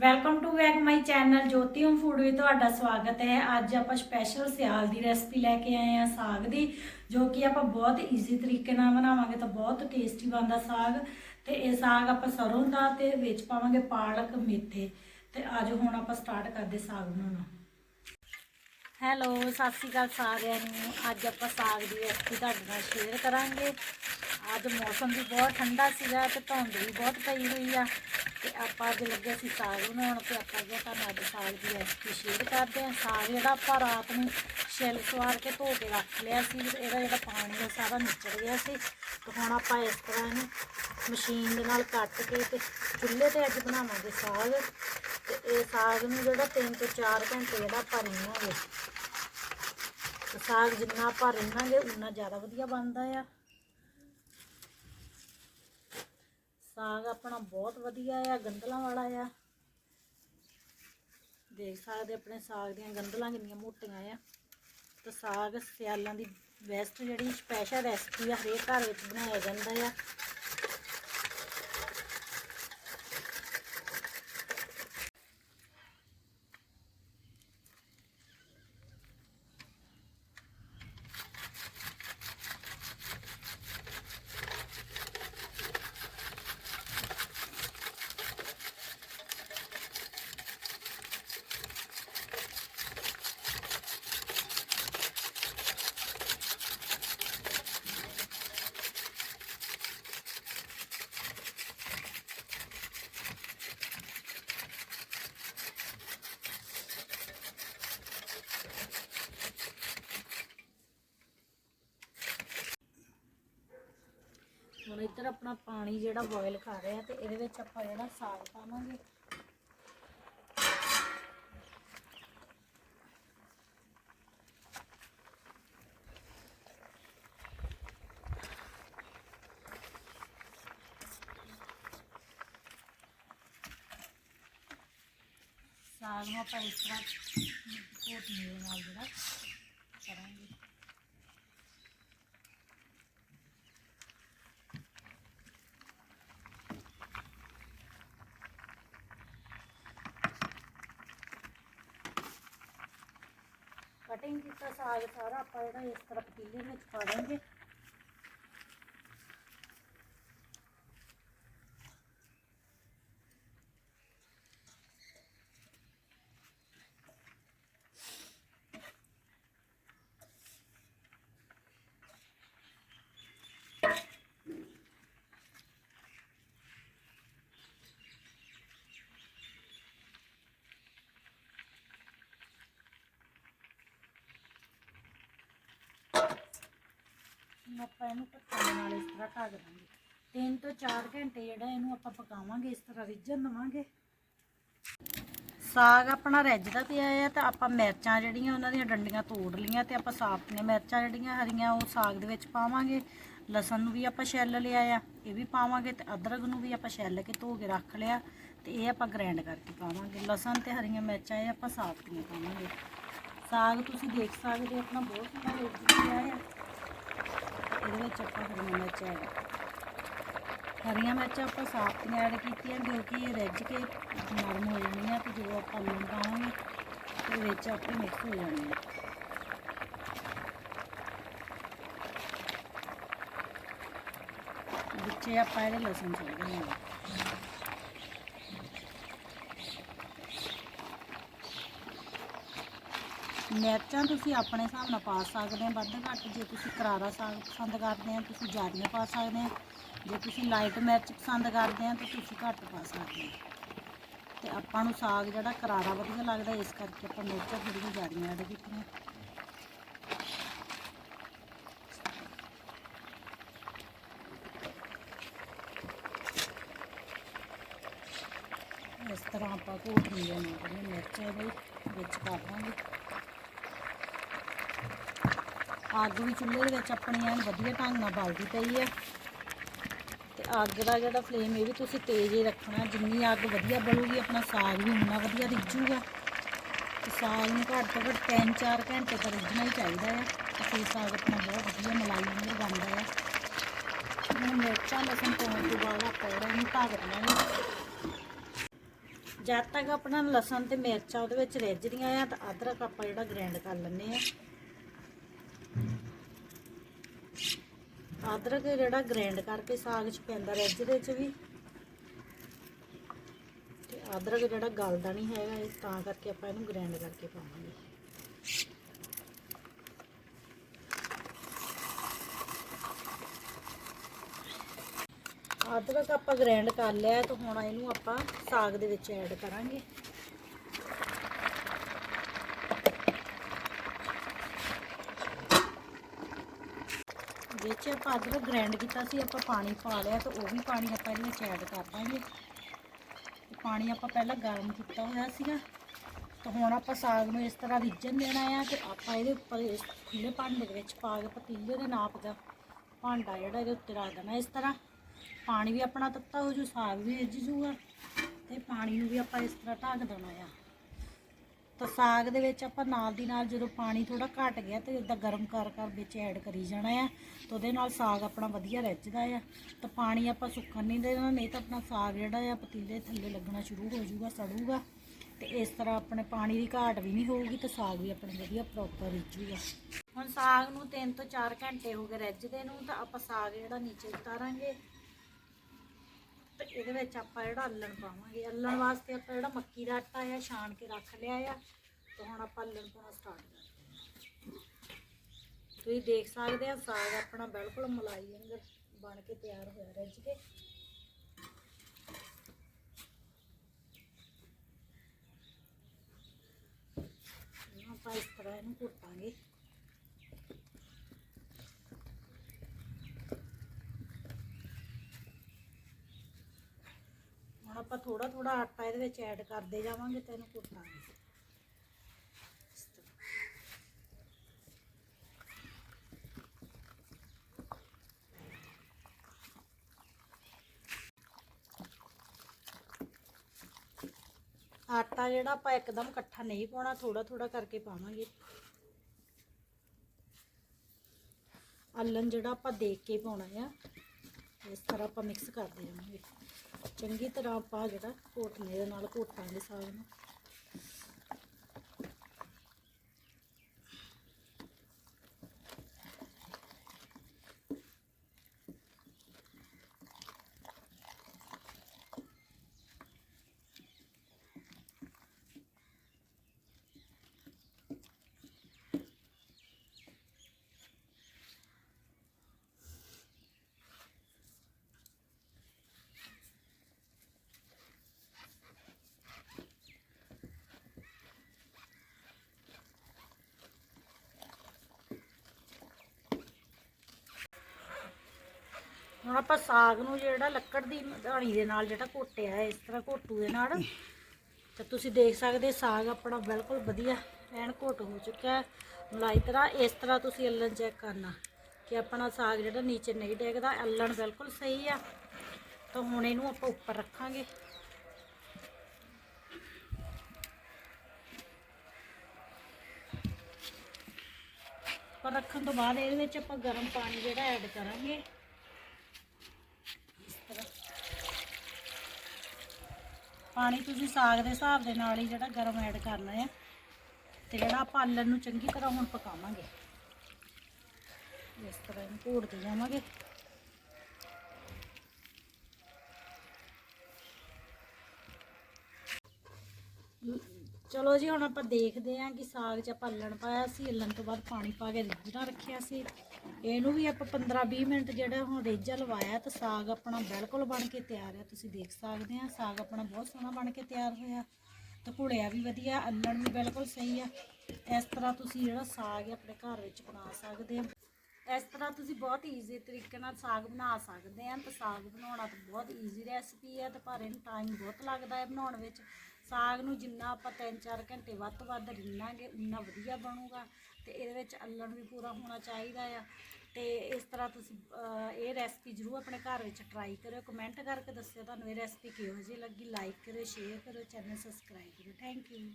Welcome to back my channel Jyoti food ਵਿੱਚ ਤੁਹਾਡਾ ਸਵਾਗਤ ਹੈ। ਅੱਜ ਆਪਾਂ ਸਪੈਸ਼ਲ ਸਿਆਲ ਦੀ ਰੈਸਪੀ ਲੈ ਕੇ ਆਏ ਹਾਂ ਸਾਗ ਦੀ, ਜੋ ਕਿ ਆਪਾਂ ਬਹੁਤ ਈਜ਼ੀ ਤਰੀਕੇ ਨਾਲ ਬਣਾਵਾਂਗੇ ਤਾਂ ਬਹੁਤ ਟੇਸਟੀ ਬਣਦਾ ਸਾਗ। ਤੇ ਇਹ ਸਾਗ ਆਪਾਂ ਸਰੋਂ ਦਾ ਤੇ ਵਿੱਚ ਪਾਵਾਂਗੇ ਪਾਲਕ, ਮੇਥੇ। ਤੇ ਅੱਜ ਹੁਣ ਆਪਾਂ ਸਟਾਰਟ ਕਰਦੇ ਸਾਗ ਬਣਾਉਣਾ ਹੈਲੋ ਸਤਿ ਸ਼੍ਰੀ ਅਕਾਲ ਸਾਰਿਆਂ ਨੂੰ। ਅੱਜ ਆਪਾਂ ਸਾਗ ਦੀ ਰੈਸਪੀ ਤੁਹਾਡੇ ਨਾਲ ਸ਼ੇਅਰ ਕਰਾਂਗੇ। ਅੱਜ ਮੌਸਮ ਵੀ ਬਹੁਤ ਠੰਡਾ ਸੀਗਾ ਤੇ ਧੁੰਦ ਵੀ ਬਹੁਤ ਪਈ ਹੋਈ ਆ ਤੇ ਆਪਾਂ ਅੱਜ ਲੱਗੇ ਸੀ ਸਾਗ ਬਣਾਉਣ ਤੇ ਆਪਾਂ ਜਿਹੜਾ ਤੁਹਾਨੂੰ ਅੱਜ ਸਾਗ ਦੀ ਰੈਸਪੀ ਸ਼ੇਅਰ ਕਰਦੇ ਹਾਂ। ਸਾਗ ਜਿਹੜਾ ਆਪਾਂ ਰਾਤ ਨੂੰ ਛਿੱਲ ਸਵਾਰ ਕੇ ਧੋ ਕੇ ਰੱਖ ਲਿਆ ਸੀ, ਇਹਦਾ ਜਿਹੜਾ ਪਾਣੀ ਆ ਸਾਰਾ ਨਿਚੜ ਗਿਆ ਸੀ ਤੇ ਹੁਣ ਆਪਾਂ ਇਸ ਤਰ੍ਹਾਂ ਇਹਨੂੰ ਮਸ਼ੀਨ ਦੇ ਨਾਲ ਕੱਟ ਕੇ ਤੇ ਚੁੱਲ੍ਹੇ ਤੇ ਅੱਜ ਬਣਾਵਾਂਗੇ ਸਾਗ ਤੇ ਇਹ ਸਾਗ ਨੂੰ ਜਿਹੜਾ 3 ਤੋਂ 4 ਘੰਟੇ ਜਿਹੜਾ ਆਪਾਂ ਰਿੰਨਾਂਗੇ। ਸਾਗ ਜਿੰਨਾ ਆਪਾਂ ਰਿੰਨਾਂਗੇ, ਉਨਾ ਜ਼ਿਆਦਾ ਵਧੀਆ ਬਣਦਾ ਆ। ਸਾਗ ਆਪਣਾ ਬਹੁਤ ਵਧੀਆ ਆ ਗੰਦਲਾਂ ਵਾਲਾ ਆ। ਦੇਖ ਸਕਦੇ ਆਪਣੇ ਸਾਗ ਦੀਆਂ ਗੰਦਲਾਂ ਕਿੰਨੀਆਂ ਮੋਟੀਆਂ ਆ। ਤੇ ਸਾਗ ਸਿਆਲਾਂ ਦੀ ਬੈਸਟ ਜਿਹੜੀ ਸਪੈਸ਼ਲ ਰੈਸਪੀ ਆ, ਹਰੇਕ ਘਰ ਵਿੱਚ ਬਣਾਇਆ ਜਾਂਦਾ ਆ। ਹੁਣ ਇੱਧਰ ਆਪਣਾ ਪਾਣੀ ਜਿਹੜਾ ਬੋਇਲ ਕਰ ਰਿਹਾ ਤੇ ਇਹਦੇ ਵਿੱਚ ਆਪਾਂ ਜਿਹੜਾ ਸਾਗ ਪਾਵਾਂਗੇ। ਸਾਗ ਨੂੰ ਆਪਾਂ ਇਸ ਤਰ੍ਹਾਂ ਕੋਟ ਮੇਰੇ ਨਾਲ ਜਿਹੜਾ ਕਰਾਂਗੇ ਕਟਿੰਗ ਕੀਤਾ ਸਾਗ ਸਾਰਾ ਆਪਾਂ ਜਿਹੜਾ ਇਸ ਤਰ੍ਹਾਂ ਪਤੀਲੇ ਵਿੱਚ ਪਾ ਦਾਂਗੇ। ਹੁਣ ਆਪਾਂ ਇਹਨੂੰ ਢੱਕਣ ਨਾਲ ਇਸ ਤਰ੍ਹਾਂ ਢੱਕ ਦਾਂਗੇ। ਤਿੰਨ ਤੋਂ 4 ਘੰਟੇ ਜਿਹੜਾ ਇਹਨੂੰ ਆਪਾਂ ਪਕਾਵਾਂਗੇ, ਇਸ ਤਰ੍ਹਾਂ ਰਿੱਝਣ ਦੇਵਾਂਗੇ। ਸਾਗ ਆਪਣਾ ਰਿੱਝਦਾ ਪਿਆ ਆ ਤਾਂ ਆਪਾਂ ਮਿਰਚਾਂ ਜਿਹੜੀਆਂ ਉਹਨਾਂ ਦੀਆਂ ਡੰਡੀਆਂ ਤੋੜ ਲੀਆਂ ਤੇ ਆਪਾਂ ਸਾਫ਼ ਨੇ ਮਿਰਚਾਂ ਜਿਹੜੀਆਂ ਹਰੀਆਂ ਉਹ ਸਾਗ ਦੇ ਵਿੱਚ ਪਾਵਾਂਗੇ। ਲਸਣ ਨੂੰ ਵੀ ਆਪਾਂ ਛਿੱਲ ਲਿਆ ਆ, ਇਹ ਵੀ ਪਾਵਾਂਗੇ ਤੇ ਅਦਰਕ ਨੂੰ ਵੀ ਆਪਾਂ ਛਿੱਲ ਕੇ ਧੋ ਕੇ ਰੱਖ ਲਿਆ ਤੇ ਇਹ ਆਪਾਂ ਗ੍ਰਾਈਂਡ ਕਰਕੇ ਪਾਵਾਂਗੇ। ਲਸਣ ਤੇ ਹਰੀਆਂ ਮਿਰਚਾਂ ਇਹ ਆਪਾਂ ਸਾਫ਼ ਦੀਆਂ ਪਾਵਾਂਗੇ। ਸਾਗ ਤੁਸੀਂ ਦੇਖ ਸਕਦੇ ਹੋ, ਆਪਣਾ ਬਹੁਤ ਸੋਹਣਾ ਰਿੱਝ ਗਿਆ ਆ। ਇਹਦੇ ਵਿੱਚ ਆਪਾਂ ਹਰੀਆਂ ਮਿਰਚਾਂ ਐਡ ਹਰੀਆਂ ਮਿਰਚਾਂ ਆਪਾਂ ਸਾਫਤੀਆਂ ਐਡ ਕੀਤੀਆਂ, ਜੋ ਕਿ ਰਿੱਝ ਕੇ ਨਰਮ ਹੋ ਜਾਣੀਆਂ ਤੇ ਜਦੋਂ ਆਪਾਂ ਲੂਣ ਪਾਵਾਂਗੇ ਤੇ ਵਿੱਚ ਆਪੇ ਮਿਕਸ ਹੋ ਜਾਣੀਆਂ ਵਿੱਚੇ ਆਪਾਂ ਇਹਦੇ ਲਸਣ ਚਲ ਗਏ ਮਿਰਚਾਂ ਤੁਸੀਂ ਆਪਣੇ ਹਿਸਾਬ ਨਾਲ ਪਾ ਸਕਦੇ ਆ ਵੱਧ ਘੱਟ। ਜੇ ਤੁਸੀਂ ਕਰਾਰਾ ਸਾਗ ਪਸੰਦ ਕਰਦੇ ਆ ਤੁਸੀਂ ਜ਼ਿਆਦੀਆਂ ਪਾ ਸਕਦੇ ਆ ਜੇ ਤੁਸੀਂ ਲਾਈਟ ਮਿਰਚ ਪਸੰਦ ਕਰਦੇ ਆ ਤਾਂ ਤੁਸੀਂ ਘੱਟ ਪਾ ਸਕਦੇ ਆ ਤੇ ਆਪਾਂ ਨੂੰ ਸਾਗ ਜਿਹੜਾ ਕਰਾਰਾ ਵਧੀਆ ਲੱਗਦਾ, ਇਸ ਕਰਕੇ ਆਪਾਂ ਮਿਰਚਾਂ ਥੋੜ੍ਹੀਆਂ ਜ਼ਿਆਦੀਆਂ ਐਡ ਕੀਤੀਆਂ। ਇਸ ਤਰ੍ਹਾਂ ਆਪਾਂ ਘੋਟ ਲਈਏ ਨਾ ਮਿਰਚਾਂ ਦੇ ਵਿੱਚ ਪਾ ਦਾਂਗੇ। ਅੱਗ ਵੀ ਚੁੱਲ੍ਹੇ ਦੇ ਵਿੱਚ ਆਪਣੀ ਐਨ ਵਧੀਆ ਢੰਗ ਨਾਲ ਬਲਦੀ ਪਈ ਆ ਤੇ ਅੱਗ ਦਾ ਜਿਹੜਾ ਫਲੇਮ ਇਹ ਵੀ ਤੁਸੀਂ ਤੇਜ਼ ਹੀ ਰੱਖਣਾ, ਜਿੰਨੀ ਅੱਗ ਵਧੀਆ ਬਲੂਗੀ ਆਪਣਾ ਸਾਗ ਵੀ ਉਨਾ ਵਧੀਆ ਰਿੱਝੂਗਾ। ਤੇ ਸਾਗ ਨੂੰ ਘੱਟ ਤੋਂ ਘੱਟ 3-4 ਘੰਟੇ ਤਾਂ ਰਿੱਝਣਾ ਹੀ ਚਾਹੀਦਾ ਆ ਤੇ ਸਾਗ ਆਪਣਾ ਬਹੁਤ ਵਧੀਆ ਮਲਾਈ ਵਾਂਗੂ ਬਣਦਾ ਹੈ। ਹੁਣ ਮਿਰਚਾਂ, ਲਸਣ ਪਾਉਣ ਤੋਂ ਬਾਅਦ ਆਪਾਂ ਇਹਨੂੰ ਢੱਕ ਲੈਣਾ ਜਦ ਤੱਕ ਆਪਣਾ ਲਸਣ ਤੇ ਮਿਰਚਾਂ ਉਹਦੇ ਵਿੱਚ ਰਿੱਝਦੀਆਂ ਆ, ਤਾਂ ਅਦਰਕ ਆਪਾਂ ਜਿਹੜਾ ਗ੍ਰਾਈਂਡ ਕਰ ਲੈਂਦੇ ਆ ਅਦਰਕ ਜਿਹੜਾ ਗ੍ਰੈਂਡ ਕਰਕੇ ਸਾਗ 'ਚ ਪੈਂਦਾ ਰਿੱਝਦੇ 'ਚ ਵੀ। ਤੇ ਅਦਰਕ ਜਿਹੜਾ ਗਲਦਾ ਨਹੀਂ ਹੈਗਾ, ਇਹ ਤਾਂ ਕਰਕੇ ਆਪਾਂ ਇਹਨੂੰ ਗ੍ਰੈਂਡ ਕਰਕੇ ਪਾਵਾਂਗੇ। ਅਦਰਕ ਆਪਾਂ ਗ੍ਰੈਂਡ ਕਰ ਲਿਆ ਤਾਂ ਹੁਣ ਇਹਨੂੰ ਆਪਾਂ ਸਾਗ ਦੇ ਵਿੱਚ ਐਡ ਕਰਾਂਗੇ। ਵਿੱਚ ਆਪਾਂ ਅਦਰਕ ਗ੍ਰਾਈਂਡ ਕੀਤਾ ਸੀ, ਆਪਾਂ ਪਾਣੀ ਪਾ ਲਿਆ ਤਾਂ ਉਹ ਵੀ ਪਾਣੀ ਆਪਾਂ ਇਹਦੇ ਵਿੱਚ ਐਡ ਕਰ ਦਾਂਗੇ। ਤੇ ਪਾਣੀ ਆਪਾਂ ਪਹਿਲਾਂ ਗਰਮ ਕੀਤਾ ਹੋਇਆ ਸੀਗਾ। ਤਾਂ ਹੁਣ ਆਪਾਂ ਸਾਗ ਨੂੰ ਇਸ ਤਰ੍ਹਾਂ ਰਿੱਝਣ ਦੇਣਾ ਆ ਤੇ ਆਪਾਂ ਇਹਦੇ ਉੱਪਰ ਇਸ ਖੁੱਲੇ ਭਾਂਡੇ ਦੇ ਵਿੱਚ ਪਾ ਕੇ ਪਤੀਲੇ ਦੇ ਨਾਪ ਦਾ ਭਾਂਡਾ ਜਿਹੜਾ ਇਹਦੇ ਉੱਤੇ ਰੱਖ ਦੇਣਾ ਇਸ ਤਰ੍ਹਾਂ। ਪਾਣੀ ਵੀ ਆਪਣਾ ਤੱਤਾ ਹੋ ਜੂ, ਸਾਗ ਵੀ ਰਿੱਝ ਜੂਗਾ ਤੇ ਪਾਣੀ ਨੂੰ ਵੀ ਆਪਾਂ ਇਸ ਤਰ੍ਹਾਂ ਢੱਕ ਦੇਣਾ ਆ। ਤਾਂ ਸਾਗ ਦੇ ਵਿੱਚ ਆਪਾਂ ਨਾਲ ਦੀ ਨਾਲ ਜਦੋਂ ਪਾਣੀ ਥੋੜਾ ਘਟ ਗਿਆ ਤੇ ਇਦਾਂ ਗਰਮ ਕਰ ਕਰ ਵਿੱਚ ਐਡ ਕਰੀ ਜਾਣਾ ਆ ਤਾਂ ਉਹਦੇ ਨਾਲ ਸਾਗ ਆਪਣਾ ਵਧੀਆ ਰਿੱਝਦਾ ਆ। ਤਾਂ ਪਾਣੀ ਆਪਾਂ ਸੁੱਕਣ ਨਹੀਂ ਦੇਣਾ, ਨਹੀਂ ਤਾਂ ਆਪਣਾ ਸਾਗ ਜਿਹੜਾ ਆ ਪਤੀਲੇ ਥੱਲੇ ਲੱਗਣਾ ਸ਼ੁਰੂ ਹੋ ਜਾਊਗਾ, ਸੜੂਗਾ। ਤੇ ਇਸ ਤਰ੍ਹਾਂ ਆਪਣੇ ਪਾਣੀ ਦੀ ਘਾਟ ਵੀ ਨਹੀਂ ਹੋਊਗੀ ਤੇ ਸਾਗ ਵੀ ਆਪਣੇ ਵਧੀਆ ਪ੍ਰੋਪਰ ਰਿੱਝੂਗਾ। ਹੁਣ ਸਾਗ ਨੂੰ 3 ਤੋਂ 4 ਘੰਟੇ ਹੋ ਗਏ ਰਿੱਝਦੇ ਨੂੰ, ਤਾਂ ਆਪਾਂ ਸਾਗ ਜਿਹੜਾ ਨੀਚੇ ਉਤਾਰਾਂਗੇ। ਇਹਦੇ ਵਿੱਚ ਆਪਾਂ ਜਿਹੜਾ ਅੱਲਣ ਪਾਵਾਂਗੇ। ਅੱਲਣ ਵਾਸਤੇ ਆਪਾਂ ਜਿਹੜਾ ਮੱਕੀ ਦਾ ਆਟਾ ਆ, ਛਾਣ ਕੇ ਰੱਖ ਲਿਆ ਆ ਤੇ ਹੁਣ ਆਪਾਂ ਅੱਲਣ ਪਾਉਣਾ ਸਟਾਰਟ ਕਰਦੇ ਹਾਂ। ਤੁਸੀਂ ਦੇਖ ਸਕਦੇ ਆ, ਸਾਗ ਆਪਣਾ ਬਿਲਕੁਲ ਮਲਾਈ ਵਾਂਗਰ ਬਣ ਕੇ ਤਿਆਰ ਹੋਇਆ ਰਿੱਝ ਕੇ। ਆਪਾਂ ਇਸ ਤਰ੍ਹਾਂ ਇਹਨੂੰ ਘੁੱਟਾਂਗੇ ਹੁਣ ਆਪਾਂ ਥੋੜਾ ਥੋੜਾ ਆਟਾ ਇਹਦੇ ਵਿੱਚ ਐਡ ਕਰਦੇ ਜਾਵਾਂਗੇ ਤੇ ਇਹਨੂੰ ਘੁੱਟਾਂਗੇ ਆਟਾ ਜਿਹੜਾ ਆਪਾਂ ਇੱਕਦਮ ਇਕੱਠਾ ਨਹੀਂ ਪਾਉਣਾ ਥੋੜਾ ਥੋੜਾ ਕਰਕੇ ਪਾਵਾਂਗੇ। ਅੱਲਣ ਜਿਹੜਾ ਆਪਾਂ ਦੇਖ ਕੇ ਪਾਉਣਾ ਆ, ਇਸ ਤਰ੍ਹਾਂ ਆਪਾਂ ਮਿਕਸ ਕਰਦੇ ਜਾਵਾਂਗੇ ਚੰਗੀ ਤਰ੍ਹਾਂ ਆਪਾਂ ਜਿਹੜਾ ਘੋਟਣੇ ਦੇ ਨਾਲ ਘੋਟਾਂਗੇ ਸਾਗ ਨੂੰ। ਹੁਣ ਆਪਾਂ ਸਾਗ ਨੂੰ ਜਿਹੜਾ ਲੱਕੜ ਦੀ ਮਧਾਣੀ ਦੇ ਨਾਲ ਜਿਹੜਾ ਘੋਟਿਆ ਹੈ, ਇਸ ਤਰ੍ਹਾਂ ਘੋਟੂ ਦੇ ਨਾਲ, ਤਾਂ ਤੁਸੀਂ ਦੇਖ ਸਕਦੇ ਸਾਗ ਆਪਣਾ ਬਿਲਕੁਲ ਵਧੀਆ ਐਨ ਘੋਟ ਹੋ ਚੁੱਕਾ ਹੈ। ਮਲਾਈ ਤਰ੍ਹਾਂ ਇਸ ਤਰ੍ਹਾਂ ਤੁਸੀਂ ਅੱਲਣ ਚੈੱਕ ਕਰਨਾ ਕਿ ਆਪਣਾ ਸਾਗ ਜਿਹੜਾ ਨੀਚੇ ਨਹੀਂ ਡੇਗਦਾ ਅੱਲਣ ਬਿਲਕੁਲ ਸਹੀ ਆ। ਤਾਂ ਹੁਣ ਇਹਨੂੰ ਆਪਾਂ ਉੱਪਰ ਰੱਖਾਂਗੇ। ਉੱਪਰ ਰੱਖਣ ਤੋਂ ਬਾਅਦ ਇਹਦੇ ਵਿੱਚ ਆਪਾਂ ਗਰਮ ਪਾਣੀ ਜਿਹੜਾ ਐਡ ਕਰਾਂਗੇ ਇਸ ਤਰ੍ਹਾਂ ਪਾਣੀ ਤੁਸੀਂ ਸਾਗ ਦੇ ਹਿਸਾਬ ਦੇ ਨਾਲ ਹੀ ਜਿਹੜਾ ਗਰਮ ਐਡ ਕਰਨਾ ਹੈ ਤੇ ਜਿਹੜਾ ਆਪਾਂ ਨੂੰ ਚੰਗੀ ਤਰ੍ਹਾਂ ਹੁਣ ਪਕਾਵਾਂਗੇ। ਇਸ ਤਰ੍ਹਾਂ ਇਹਨੂੰ ਘੋੜਦੇ ਜਾਵਾਂਗੇ। ਚਲੋ ਜੀ, ਹੁਣ ਆਪਾਂ ਦੇਖਦੇ ਹਾਂ ਕਿ ਸਾਗ 'ਚ ਆਪਾਂ ਅੱਲਣ ਪਾਇਆ ਸੀ ਅੱਲਣ ਤੋਂ ਬਾਅਦ ਪਾਣੀ ਪਾ ਕੇ ਰਿੱਝਣਾ ਰੱਖਿਆ ਸੀ। ਇਹਨੂੰ ਵੀ ਆਪਾਂ 15-20 ਮਿੰਟ ਜਿਹੜਾ ਹੁਣ ਰਿੱਝਾ ਲਵਾਇਆ ਤਾਂ ਸਾਗ ਆਪਣਾ ਬਿਲਕੁਲ ਬਣ ਕੇ ਤਿਆਰ ਹੈ ਤੁਸੀਂ ਦੇਖ ਸਕਦੇ ਆ, ਸਾਗ ਆਪਣਾ ਬਹੁਤ ਸੋਹਣਾ ਬਣ ਕੇ ਤਿਆਰ ਹੋਇਆ। ਤੇ ਘੁਲਿਆ ਵੀ ਵਧੀਆ ਅੱਲਣ ਵੀ ਬਿਲਕੁਲ ਸਹੀ ਆ। ਇਸ ਤਰ੍ਹਾਂ ਤੁਸੀਂ ਜਿਹੜਾ ਸਾਗ ਹੈ ਆਪਣੇ ਘਰ ਵਿੱਚ ਬਣਾ ਸਕਦੇ ਆ ਇਸ ਤਰ੍ਹਾਂ ਤੁਸੀਂ ਬਹੁਤ ਈਜ਼ੀ ਤਰੀਕੇ ਨਾਲ ਸਾਗ ਬਣਾ ਸਕਦੇ ਆ। ਤੇ ਸਾਗ ਬਣਾਉਣਾ ਤਾਂ ਬਹੁਤ ਈਜ਼ੀ ਰੈਸਪੀ ਹੈ ਤੇ ਪਰ ਇਹਨੂੰ ਟਾਈਮ ਬਹੁਤ ਲੱਗਦਾ ਹੈ ਬਣਾਉਣ ਵਿੱਚ। ਸਾਗ ਨੂੰ ਜਿੰਨਾ ਆਪਾਂ 3-4 ਘੰਟੇ ਵੱਧ ਤੋਂ ਵੱਧ ਰਿੰਨਾਂਗੇ, ਉਨਾ ਵਧੀਆ ਬਣੂਗਾ। ਤੇ ਇਹਦੇ ਵਿੱਚ ਅੱਲਣ ਵੀ ਪੂਰਾ ਹੋਣਾ ਚਾਹੀਦਾ ਆ। ਤੇ ਇਸ ਤਰ੍ਹਾਂ ਤੁਸੀਂ ਇਹ ਰੈਸਪੀ ਜ਼ਰੂਰ ਆਪਣੇ ਘਰ ਵਿੱਚ ਟਰਾਈ ਕਰਿਓ। ਕਮੈਂਟ ਕਰਕੇ ਦੱਸਿਓ ਤੁਹਾਨੂੰ ਇਹ ਰੈਸਪੀ ਕਿਹੋ ਜਿਹੀ ਲੱਗੀ। ਲਾਈਕ ਕਰਿਓ ਸ਼ੇਅਰ ਕਰਿਓ ਚੈਨਲ ਸਬਸਕ੍ਰਾਈਬ ਕਰਿਓ। Thank you